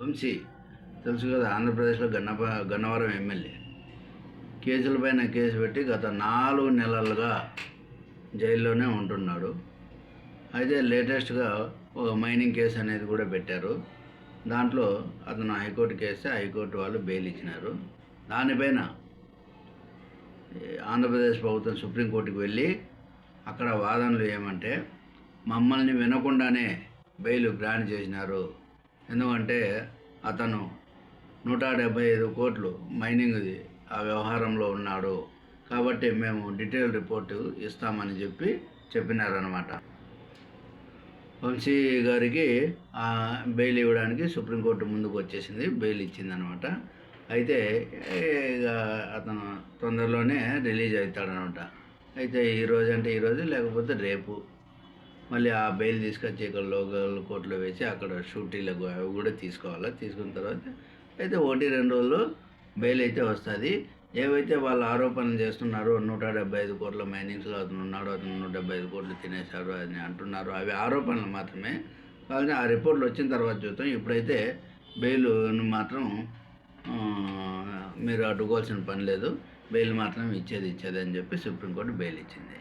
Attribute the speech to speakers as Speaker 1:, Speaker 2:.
Speaker 1: వంశీ తెలుసు కదా ఆంధ్రప్రదేశ్లో గన్నప గన్నవరం ఎమ్మెల్యే. కేసులపైన కేసు పెట్టి గత నాలుగు నెలలుగా జైల్లోనే ఉంటున్నాడు. అయితే లేటెస్ట్గా ఒక మైనింగ్ కేసు అనేది కూడా పెట్టారు. దాంట్లో అతను హైకోర్టు కేస్తే హైకోర్టు వాళ్ళు బెయిల్ ఇచ్చినారు. దానిపైన ఆంధ్రప్రదేశ్ ప్రభుత్వం సుప్రీంకోర్టుకు వెళ్ళి అక్కడ వాదనలు ఏమంటే మమ్మల్ని వినకుండానే బెయిల్ గ్రాంట్ చేసినారు. ఎందుకంటే అతను నూట డెబ్బై ఐదు కోట్లు మైనింగ్ది ఆ వ్యవహారంలో ఉన్నాడు. కాబట్టి మేము డీటెయిల్ రిపోర్టు ఇస్తామని చెప్పి చెప్పినారనమాట వంశీ గారికి ఆ బెయిల్ ఇవ్వడానికి సుప్రీంకోర్టు ముందుకు వచ్చేసింది బెయిల్ ఇచ్చిందనమాట అయితే ఇక అతను తొందరలోనే రిలీజ్ అవుతాడనమాట అయితే ఈరోజు అంటే ఈరోజు లేకపోతే రేపు. మళ్ళీ ఆ బెయిల్ తీసుకొచ్చి ఇక్కడ లోకల్ కోర్టులో వేసి అక్కడ షూటీలకు అవి కూడా తీసుకోవాలి? తీసుకున్న తర్వాత అయితే ఒకటి రెండు రోజులు బెయిల్ అయితే వస్తుంది. ఏవైతే వాళ్ళు ఆరోపణలు చేస్తున్నారో నూట డెబ్బై ఐదు కోట్ల మైనింగ్స్లో అతను ఉన్నాడు అతను నూట డెబ్బై ఐదు కోట్లు తినేశారు అని అంటున్నారు అవి ఆరోపణలు మాత్రమే. కానీ ఆ రిపోర్ట్లు వచ్చిన తర్వాత చూద్దాం. ఇప్పుడైతే బెయిల్ను మాత్రం మీరు అడ్డుకోవాల్సిన పని లేదు. బెయిల్ మాత్రం ఇచ్చేది ఇచ్చేది అని చెప్పి సుప్రీంకోర్టు బెయిల్ ఇచ్చింది.